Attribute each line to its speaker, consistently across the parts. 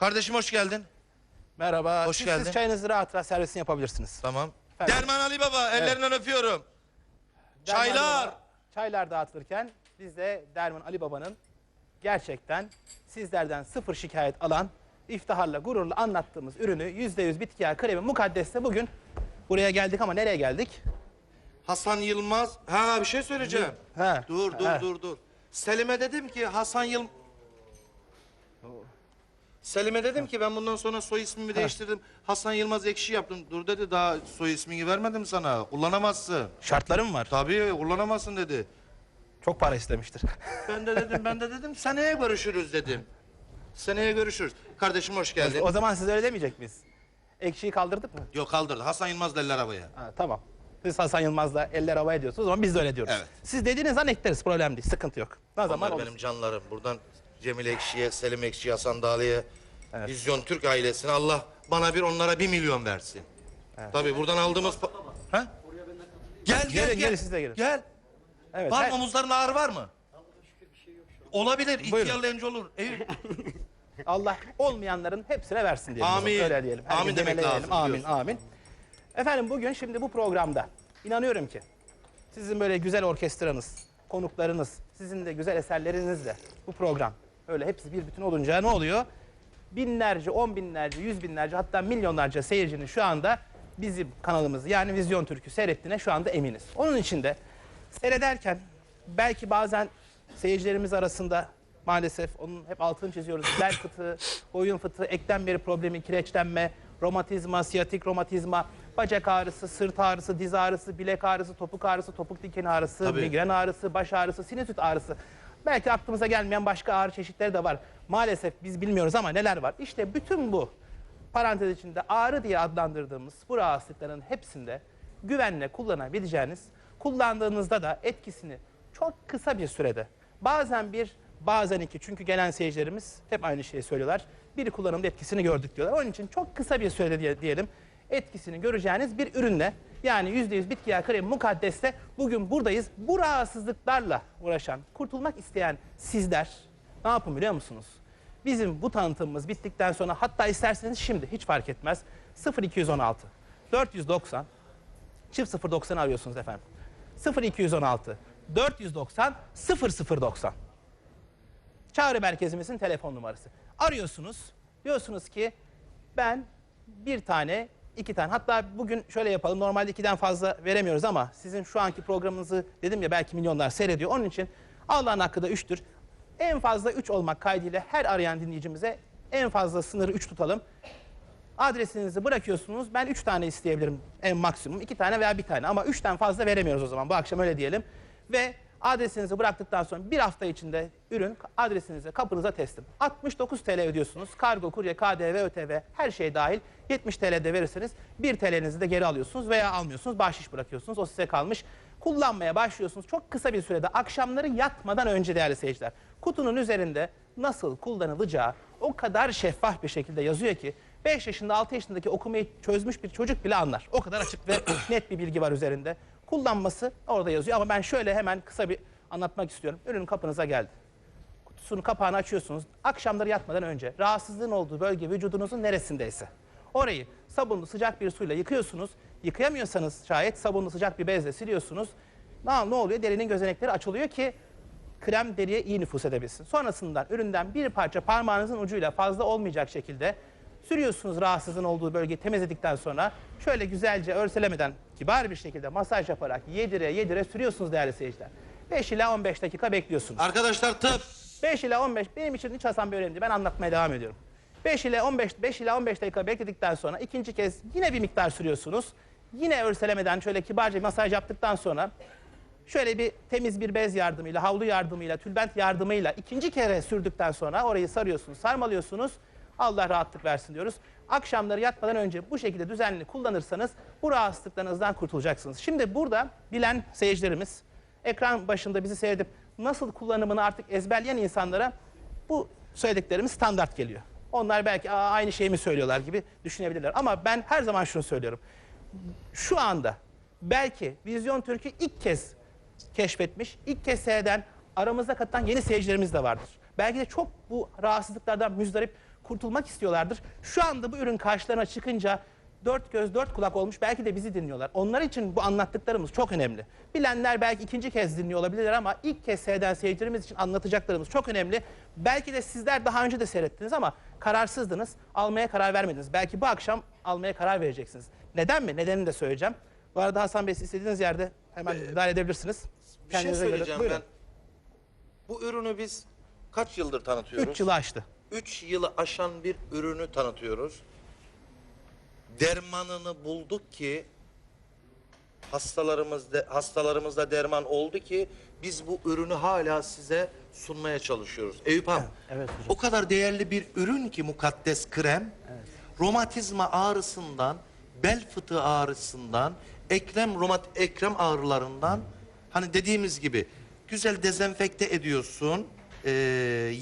Speaker 1: Kardeşim hoş geldin.
Speaker 2: Merhaba.
Speaker 1: Hoş
Speaker 2: siz,
Speaker 1: geldin.
Speaker 2: Siz çayınızı rahat rahat servisini yapabilirsiniz.
Speaker 1: Tamam.
Speaker 2: Efendim?
Speaker 1: Derman Ali Baba ellerinden öpüyorum.
Speaker 2: Derman
Speaker 1: Çaylar.
Speaker 2: Baba, Çaylar dağıtılırken biz de Derman Ali Baba'nın gerçekten sizlerden sıfır şikayet alan, iftiharla, gururla anlattığımız ürünü %100 bitki yağı kremi mukaddeste bugün buraya geldik ama nereye geldik?
Speaker 1: Hasan Yılmaz. Ha bir şey söyleyeceğim.
Speaker 2: Ha.
Speaker 1: Dur dur
Speaker 2: Ha.
Speaker 1: dur dur. Selim'e dedim ki Hasan Yıl... Selim'e dedim ki ben bundan sonra soy ismimi değiştirdim. Hasan Yılmaz Ekşi yaptım. Dur dedi daha soy ismini vermedim sana. Kullanamazsın.
Speaker 2: Şartlarım var.
Speaker 1: Tabii kullanamazsın dedi.
Speaker 2: Çok para istemiştir.
Speaker 1: Ben de dedim ben de dedim seneye görüşürüz dedim. Seneye görüşürüz. Kardeşim hoş geldin.
Speaker 2: o zaman siz öyle demeyecek miyiz? Ekşiyi kaldırdık mı?
Speaker 1: Yok kaldırdı. Hasan Yılmaz derler arabaya.
Speaker 2: Ha, tamam. Siz Hasan Yılmaz'la eller havaya ediyorsunuz o zaman biz de öyle diyoruz.
Speaker 1: Evet.
Speaker 2: Siz dediğiniz an ekleriz problem değil sıkıntı yok. Ne zaman
Speaker 1: Onlar
Speaker 2: olur.
Speaker 1: benim canlarım. Buradan Cemil Ekşi'ye, Selim Ekşi'ye, Hasan Dağlı'ya,
Speaker 2: Evet.
Speaker 1: Vizyon Türk ailesine Allah bana bir onlara bir milyon versin. Tabii buradan aldığımız... pa- Ha? Gel gel
Speaker 2: Gelin,
Speaker 1: gel.
Speaker 2: gelin, siz de gelin.
Speaker 1: Gel.
Speaker 2: Evet,
Speaker 1: Var
Speaker 2: her-
Speaker 1: mı omuzların ağrı var mı? Olabilir. Önce olur. Evet.
Speaker 2: Allah olmayanların hepsine versin diyelim.
Speaker 1: Amin.
Speaker 2: Öyle diyelim.
Speaker 1: Amin
Speaker 2: gün
Speaker 1: demek
Speaker 2: demeleyelim.
Speaker 1: lazım,
Speaker 2: Amin,
Speaker 1: biliyorsun.
Speaker 2: amin. Efendim bugün şimdi bu programda inanıyorum ki sizin böyle güzel orkestranız, konuklarınız, sizin de güzel eserlerinizle bu program öyle hepsi bir bütün olunca ne oluyor? Binlerce, on binlerce, yüz binlerce hatta milyonlarca seyircinin şu anda bizim kanalımızı yani Vizyon Türk'ü seyrettiğine şu anda eminiz. Onun için de seyrederken belki bazen seyircilerimiz arasında maalesef onun hep altını çiziyoruz. Bel fıtığı, boyun fıtığı, eklem beri problemi, kireçlenme, romatizma, siyatik romatizma, bacak ağrısı, sırt ağrısı, diz ağrısı, bilek ağrısı, topuk ağrısı, topuk diken ağrısı,
Speaker 1: Tabii.
Speaker 2: migren ağrısı, baş ağrısı, sinüzit ağrısı. Belki aklımıza gelmeyen başka ağrı çeşitleri de var. Maalesef biz bilmiyoruz ama neler var. İşte bütün bu parantez içinde ağrı diye adlandırdığımız bu rahatsızlıkların hepsinde güvenle kullanabileceğiniz, kullandığınızda da etkisini çok kısa bir sürede, bazen bir, bazen iki çünkü gelen seyircilerimiz hep aynı şeyi söylüyorlar. Bir kullanımda etkisini gördük diyorlar. Onun için çok kısa bir sürede diye, diyelim etkisini göreceğiniz bir ürünle yani %100 bitki yağı kremi mukaddeste bugün buradayız. Bu rahatsızlıklarla uğraşan, kurtulmak isteyen sizler ne yapın biliyor musunuz? Bizim bu tanıtımımız bittikten sonra hatta isterseniz şimdi hiç fark etmez 0216 490 çift 090 arıyorsunuz efendim. 0216 490 0090 Çağrı merkezimizin telefon numarası. Arıyorsunuz. Diyorsunuz ki ben bir tane, iki tane hatta bugün şöyle yapalım. Normalde ikiden fazla veremiyoruz ama sizin şu anki programınızı dedim ya belki milyonlar seyrediyor. Onun için Allah'ın hakkı da üçtür. En fazla üç olmak kaydıyla her arayan dinleyicimize en fazla sınırı üç tutalım. Adresinizi bırakıyorsunuz. Ben üç tane isteyebilirim en maksimum. iki tane veya bir tane ama üçten fazla veremiyoruz o zaman. Bu akşam öyle diyelim. Ve adresinizi bıraktıktan sonra bir hafta içinde ürün adresinize, kapınıza teslim. 69 TL ödüyorsunuz. Kargo, kurye, KDV, ÖTV her şey dahil. 70 TL'de verirseniz 1 TL'nizi de geri alıyorsunuz veya almıyorsunuz. Bahşiş bırakıyorsunuz. O size kalmış. Kullanmaya başlıyorsunuz. Çok kısa bir sürede akşamları yatmadan önce değerli seyirciler. Kutunun üzerinde nasıl kullanılacağı o kadar şeffaf bir şekilde yazıyor ki 5 yaşında 6 yaşındaki okumayı çözmüş bir çocuk bile anlar. O kadar açık ve net bir bilgi var üzerinde. Kullanması orada yazıyor ama ben şöyle hemen kısa bir anlatmak istiyorum. Ürün kapınıza geldi. Kutusunun kapağını açıyorsunuz. Akşamları yatmadan önce rahatsızlığın olduğu bölge vücudunuzun neresindeyse orayı sabunlu sıcak bir suyla yıkıyorsunuz. Yıkayamıyorsanız şayet sabunlu sıcak bir bezle siliyorsunuz. Ne, ne oluyor? Derinin gözenekleri açılıyor ki krem deriye iyi nüfus edebilsin. Sonrasında üründen bir parça parmağınızın ucuyla fazla olmayacak şekilde sürüyorsunuz rahatsızlığın olduğu bölgeyi temizledikten sonra şöyle güzelce örselemeden kibar bir şekilde masaj yaparak yedire yedire sürüyorsunuz değerli seyirciler. 5 ila 15 dakika bekliyorsunuz.
Speaker 1: Arkadaşlar tıp.
Speaker 2: 5 ila 15 benim için hiç Hasan Bey önemli değil. Ben anlatmaya devam ediyorum. 5 ile 15 5 ila 15 dakika bekledikten sonra ikinci kez yine bir miktar sürüyorsunuz. Yine örselemeden şöyle kibarca masaj yaptıktan sonra şöyle bir temiz bir bez yardımıyla, havlu yardımıyla, tülbent yardımıyla ikinci kere sürdükten sonra orayı sarıyorsunuz, sarmalıyorsunuz. Allah rahatlık versin diyoruz. Akşamları yatmadan önce bu şekilde düzenli kullanırsanız bu rahatsızlıklarınızdan kurtulacaksınız. Şimdi burada bilen seyircilerimiz ekran başında bizi seyredip nasıl kullanımını artık ezberleyen insanlara bu söylediklerimiz standart geliyor. Onlar belki aynı şeyi mi söylüyorlar gibi düşünebilirler. Ama ben her zaman şunu söylüyorum. Şu anda belki Vizyon Türk'ü ilk kez keşfetmiş, ilk kez seyreden, aramızda katılan yeni seyircilerimiz de vardır. Belki de çok bu rahatsızlıklardan müzdarip kurtulmak istiyorlardır. Şu anda bu ürün karşılarına çıkınca dört göz dört kulak olmuş belki de bizi dinliyorlar. Onlar için bu anlattıklarımız çok önemli. Bilenler belki ikinci kez dinliyor olabilirler ama ilk kez seyreden seyircilerimiz için anlatacaklarımız çok önemli. Belki de sizler daha önce de seyrettiniz ama kararsızdınız, almaya karar vermediniz. Belki bu akşam almaya karar vereceksiniz. Neden mi? Nedenini de söyleyeceğim. Bu arada Hasan Bey siz istediğiniz yerde hemen müdahale edebilirsiniz.
Speaker 1: Bir şey
Speaker 2: Kendinize göre-
Speaker 1: söyleyeceğim
Speaker 2: Buyurun.
Speaker 1: ben. Bu ürünü biz kaç yıldır tanıtıyoruz?
Speaker 2: 3 yılı aştı.
Speaker 1: 3 yılı aşan bir ürünü tanıtıyoruz. Dermanını bulduk ki hastalarımızda hastalarımızda derman oldu ki biz bu ürünü hala size sunmaya çalışıyoruz. Eyüp Han,
Speaker 3: Evet hocam.
Speaker 1: o kadar değerli bir ürün ki mukaddes krem. Romatizma ağrısından, bel fıtığı ağrısından, ekrem romat ekrem ağrılarından hani dediğimiz gibi güzel dezenfekte ediyorsun. Ee,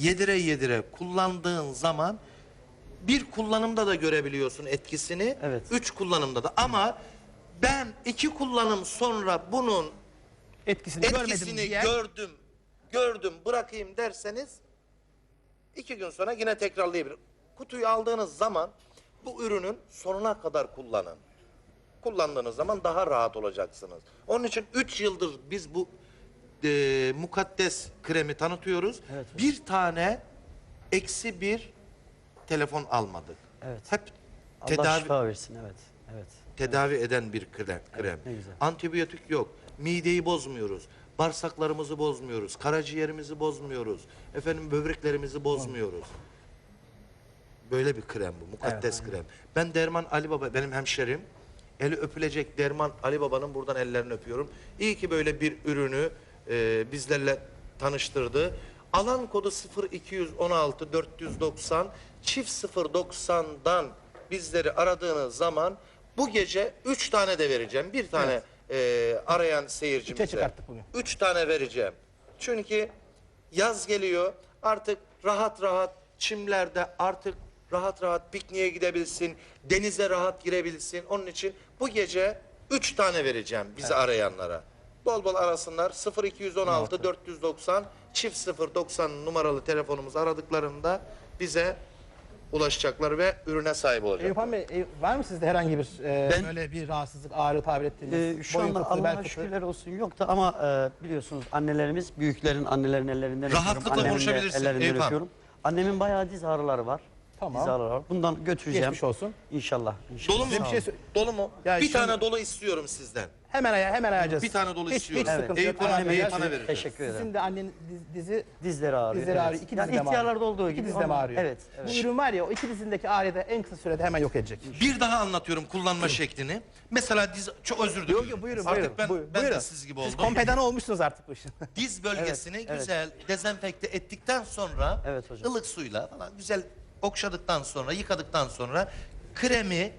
Speaker 1: yedire yedire kullandığın zaman bir kullanımda da görebiliyorsun etkisini.
Speaker 3: Evet.
Speaker 1: Üç kullanımda da ama ben iki kullanım sonra bunun
Speaker 2: Etkisini, görmedim
Speaker 1: etkisini
Speaker 2: diye.
Speaker 1: gördüm, gördüm bırakayım derseniz iki gün sonra yine tekrarlayabilir. Kutuyu aldığınız zaman bu ürünün sonuna kadar kullanın. Kullandığınız zaman daha rahat olacaksınız. Onun için üç yıldır biz bu e, mukaddes kremi tanıtıyoruz.
Speaker 3: Evet.
Speaker 1: bir tane eksi bir telefon almadık.
Speaker 3: Evet.
Speaker 1: Hep
Speaker 3: Allah
Speaker 1: tedavi
Speaker 3: şifa versin evet. Evet.
Speaker 1: tedavi eden bir krem. krem.
Speaker 3: ne güzel.
Speaker 1: Antibiyotik yok. Mideyi bozmuyoruz. Bağırsaklarımızı bozmuyoruz. Karaciğerimizi bozmuyoruz. Efendim böbreklerimizi bozmuyoruz. Böyle bir krem bu. Mukaddes krem. Ben Derman Ali Baba benim hemşerim. Eli öpülecek Derman Ali Baba'nın buradan ellerini öpüyorum. İyi ki böyle bir ürünü e, bizlerle tanıştırdı. Alan kodu 0216 490 çift 090'dan bizleri aradığınız zaman bu gece 3 tane de vereceğim. Bir tane e, arayan seyircimize.
Speaker 2: Üçe çıkarttık bugün.
Speaker 1: Üç tane vereceğim. Çünkü yaz geliyor. Artık rahat rahat çimlerde artık rahat rahat pikniğe gidebilsin. Denize rahat girebilsin. Onun için bu gece üç tane vereceğim bizi arayanlara. Bol bol arasınlar. 0216 490 çift 090 numaralı telefonumuzu aradıklarında bize ulaşacaklar ve ürüne sahip olacaklar.
Speaker 2: Eyüp Han Bey, e, var mı sizde herhangi bir e,
Speaker 3: Ben-
Speaker 2: böyle bir rahatsızlık, ağrı tabir ettiğiniz?
Speaker 3: Ee, şu
Speaker 2: boyun
Speaker 3: anda
Speaker 2: fıtığı, bel
Speaker 3: Allah'a
Speaker 2: fıtığı?
Speaker 3: şükürler olsun yok da ama e, biliyorsunuz annelerimiz, büyüklerin, annelerin ellerinden
Speaker 1: Rahatlıkla
Speaker 3: öpüyorum. Annemin de
Speaker 1: konuşabilirsin,
Speaker 3: ellerinden
Speaker 1: Eyüp Han.
Speaker 3: öpüyorum. Annemin bayağı diz ağrıları var.
Speaker 2: Tamam.
Speaker 3: Diz ağrıları var. Bundan götüreceğim.
Speaker 2: Geçmiş olsun.
Speaker 3: İnşallah. inşallah.
Speaker 1: Dolu mu?
Speaker 2: Şey sö-
Speaker 1: Dolu mu?
Speaker 2: Ya
Speaker 1: bir
Speaker 2: şimdi-
Speaker 1: tane dolu istiyorum sizden.
Speaker 2: Hemen aya hemen ayacağız.
Speaker 1: Bir tane dolu
Speaker 2: hiç,
Speaker 1: istiyorum.
Speaker 2: Hiç
Speaker 1: Evet.
Speaker 2: sıkıntı
Speaker 1: Eyüp Eyüp. Han'a vereceğiz.
Speaker 3: Teşekkür ederim.
Speaker 2: Sizin de annenin diz- dizi
Speaker 3: Dizleri ağrıyor.
Speaker 2: Dizleri
Speaker 3: evet.
Speaker 2: ağrıyor, iki
Speaker 3: Yani ihtiyarlarda olduğu
Speaker 2: İki
Speaker 3: gibi.
Speaker 2: dizi de mi
Speaker 3: ama-
Speaker 2: ağrıyor?
Speaker 3: Evet. evet.
Speaker 2: Bu ürün var ya o iki dizindeki ağrıyı da en kısa sürede hemen yok edecek.
Speaker 1: Bir daha anlatıyorum kullanma şeklini. Mesela diz çok özür dilerim.
Speaker 2: Yok yok buyurun
Speaker 1: Artık
Speaker 2: buyurun.
Speaker 1: ben,
Speaker 2: buyurun,
Speaker 1: ben
Speaker 2: buyurun.
Speaker 1: de siz gibi
Speaker 2: Siz
Speaker 1: oldum.
Speaker 2: kompedan olmuşsunuz artık bu işin.
Speaker 1: diz bölgesini
Speaker 3: evet.
Speaker 1: güzel dezenfekte ettikten sonra
Speaker 3: Evet hocam.
Speaker 1: ılık suyla falan güzel okşadıktan sonra yıkadıktan sonra kremi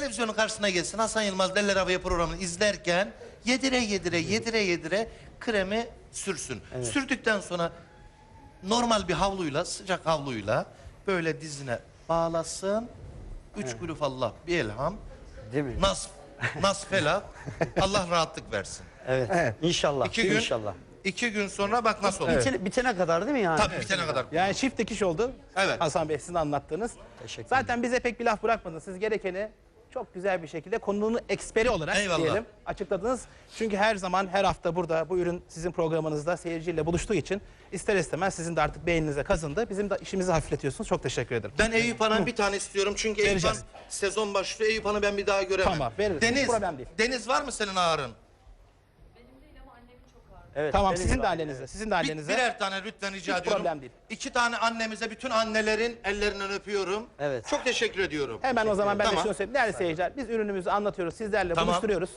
Speaker 1: televizyonun karşısına gelsin Hasan Yılmaz Deller Havaya programını izlerken yedire yedire yedire yedire kremi sürsün. Sürdükten sonra normal bir havluyla sıcak havluyla böyle dizine bağlasın. Üç kulüf Allah bir elham.
Speaker 3: Değil mi?
Speaker 1: Nas, nas felak. Allah rahatlık versin.
Speaker 3: Evet.
Speaker 2: Evet.
Speaker 3: İnşallah.
Speaker 1: İki gün,
Speaker 3: İnşallah.
Speaker 1: iki gün sonra bak nasıl olur.
Speaker 3: Bitene, bitene kadar değil mi yani?
Speaker 1: Tabii bitene kadar.
Speaker 2: Yani çift dikiş oldu.
Speaker 1: Evet.
Speaker 2: Hasan Bey sizin anlattığınız.
Speaker 3: Teşekkür
Speaker 2: Zaten bize pek bir laf bırakmadınız. Siz gerekeni çok güzel bir şekilde konunun eksperi olarak
Speaker 1: Eyvallah.
Speaker 2: diyelim açıkladınız. Çünkü her zaman her hafta burada bu ürün sizin programınızda seyirciyle buluştuğu için ister istemez sizin de artık beyninize kazındı. Bizim de işimizi hafifletiyorsunuz. Çok teşekkür ederim.
Speaker 1: Ben Eyüp Han'a bir tane istiyorum çünkü Eyüp Han
Speaker 2: Vereceğiz.
Speaker 1: sezon başlıyor. Eyüp Han'ı ben bir daha göremem.
Speaker 2: Tamam, veririz.
Speaker 1: Deniz,
Speaker 2: Hiç problem değil.
Speaker 1: Deniz var mı senin ağrın?
Speaker 3: Evet,
Speaker 2: Tamam sizin de annenize, sizin de
Speaker 1: Bir, birer tane lütfen rica
Speaker 2: Hiç
Speaker 1: ediyorum.
Speaker 2: problem değil.
Speaker 1: İki tane annemize, bütün annelerin ellerinden öpüyorum.
Speaker 3: Evet.
Speaker 1: Çok teşekkür ediyorum.
Speaker 2: Hemen o zaman ben
Speaker 1: Tamam.
Speaker 2: de şunu söyleyeyim. Değerli seyirciler biz ürünümüzü anlatıyoruz, sizlerle
Speaker 1: Tamam.
Speaker 2: buluşturuyoruz.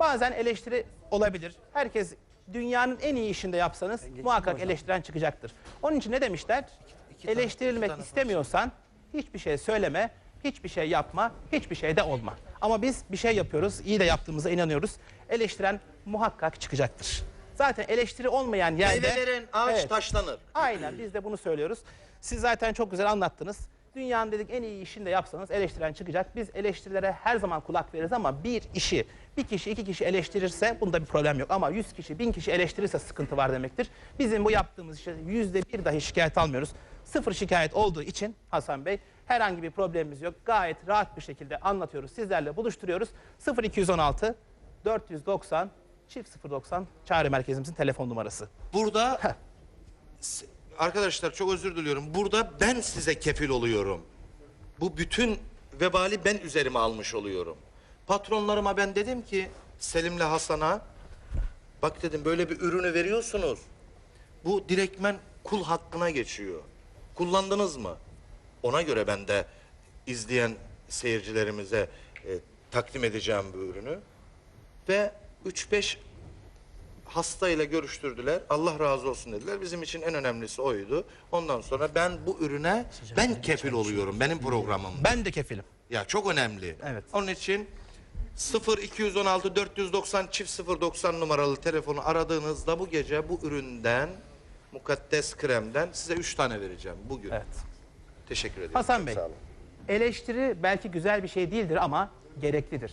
Speaker 2: Bazen eleştiri olabilir. Herkes dünyanın en iyi işinde yapsanız muhakkak eleştiren çıkacaktır. Onun için ne demişler?
Speaker 1: iki tane-
Speaker 2: Eleştirilmek
Speaker 1: iki tane
Speaker 2: istemiyorsan hiçbir şey söyleme, hiçbir şey yapma, hiçbir şey de olma. Ama biz bir şey yapıyoruz, iyi de yaptığımıza inanıyoruz. Eleştiren muhakkak çıkacaktır. Zaten eleştiri olmayan yerde...
Speaker 1: Meyvelerin ağaç
Speaker 2: Evet.
Speaker 1: taşlanır.
Speaker 2: Aynen biz de bunu söylüyoruz. Siz zaten çok güzel anlattınız. Dünyanın dedik en iyi işini de yapsanız eleştiren çıkacak. Biz eleştirilere her zaman kulak veririz ama bir işi bir kişi iki kişi eleştirirse bunda bir problem yok. Ama yüz kişi bin kişi eleştirirse sıkıntı var demektir. Bizim bu yaptığımız işte yüzde bir dahi şikayet almıyoruz. Sıfır şikayet olduğu için Hasan Bey Herhangi bir problemimiz yok. Gayet rahat bir şekilde anlatıyoruz. Sizlerle buluşturuyoruz. 0216 490 çift 090 çağrı merkezimizin telefon numarası.
Speaker 1: Burada arkadaşlar çok özür diliyorum. Burada ben size kefil oluyorum. Bu bütün vebali ben üzerime almış oluyorum. Patronlarıma ben dedim ki Selim'le Hasan'a bak dedim böyle bir ürünü veriyorsunuz. Bu direktmen kul hakkına geçiyor. Kullandınız mı? Ona göre ben de izleyen seyircilerimize e, takdim edeceğim bu ürünü. Ve 3-5 hastayla görüştürdüler. Allah razı olsun dediler. Bizim için en önemlisi oydu. Ondan sonra ben bu ürüne ben kefil oluyorum benim programım.
Speaker 2: Ben de kefilim.
Speaker 1: Ya çok önemli.
Speaker 2: Evet.
Speaker 1: Onun için 0 216 490 çift 090 numaralı telefonu aradığınızda bu gece bu üründen mukaddes kremden size 3 tane vereceğim bugün.
Speaker 2: Evet.
Speaker 1: Teşekkür ederim.
Speaker 2: Hasan
Speaker 1: Çok
Speaker 2: Bey,
Speaker 1: sağ olun.
Speaker 2: eleştiri belki güzel bir şey değildir ama gereklidir.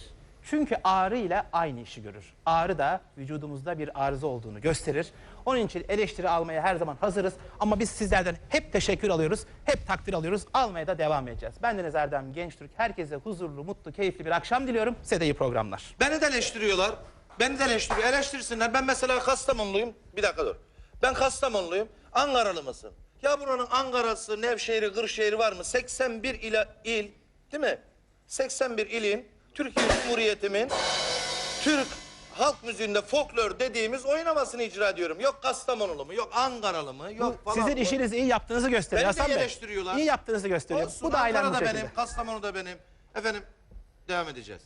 Speaker 2: Çünkü ağrı ile aynı işi görür. Ağrı da vücudumuzda bir arıza olduğunu gösterir. Onun için eleştiri almaya her zaman hazırız. Ama biz sizlerden hep teşekkür alıyoruz, hep takdir alıyoruz. Almaya da devam edeceğiz. Bendeniz Erdem Gençtürk. Herkese huzurlu, mutlu, keyifli bir akşam diliyorum. Size de iyi programlar.
Speaker 1: Beni de eleştiriyorlar. Beni de eleştiriyor. Eleştirsinler. Ben mesela Kastamonluyum. Bir dakika dur. Ben Kastamonluyum. Ankaralı mısın? Ya buranın Ankara'sı, Nevşehir'i, Kırşehir'i var mı? 81 ila il, değil mi? 81 ilin, Türkiye Cumhuriyeti'min Türk halk müziğinde folklor dediğimiz oynamasını icra ediyorum. Yok Kastamonulu mu, yok Ankaralı mı, yok falan.
Speaker 2: Sizin
Speaker 1: mı?
Speaker 2: işinizi iyi yaptığınızı gösteriyor
Speaker 1: Beni de
Speaker 2: Hasan Bey.
Speaker 1: eleştiriyorlar.
Speaker 2: İyi yaptığınızı gösteriyor.
Speaker 1: Olsun,
Speaker 2: Bu da aynen bu
Speaker 1: da
Speaker 2: şekilde.
Speaker 1: benim, Kastamonu da benim. Efendim devam edeceğiz.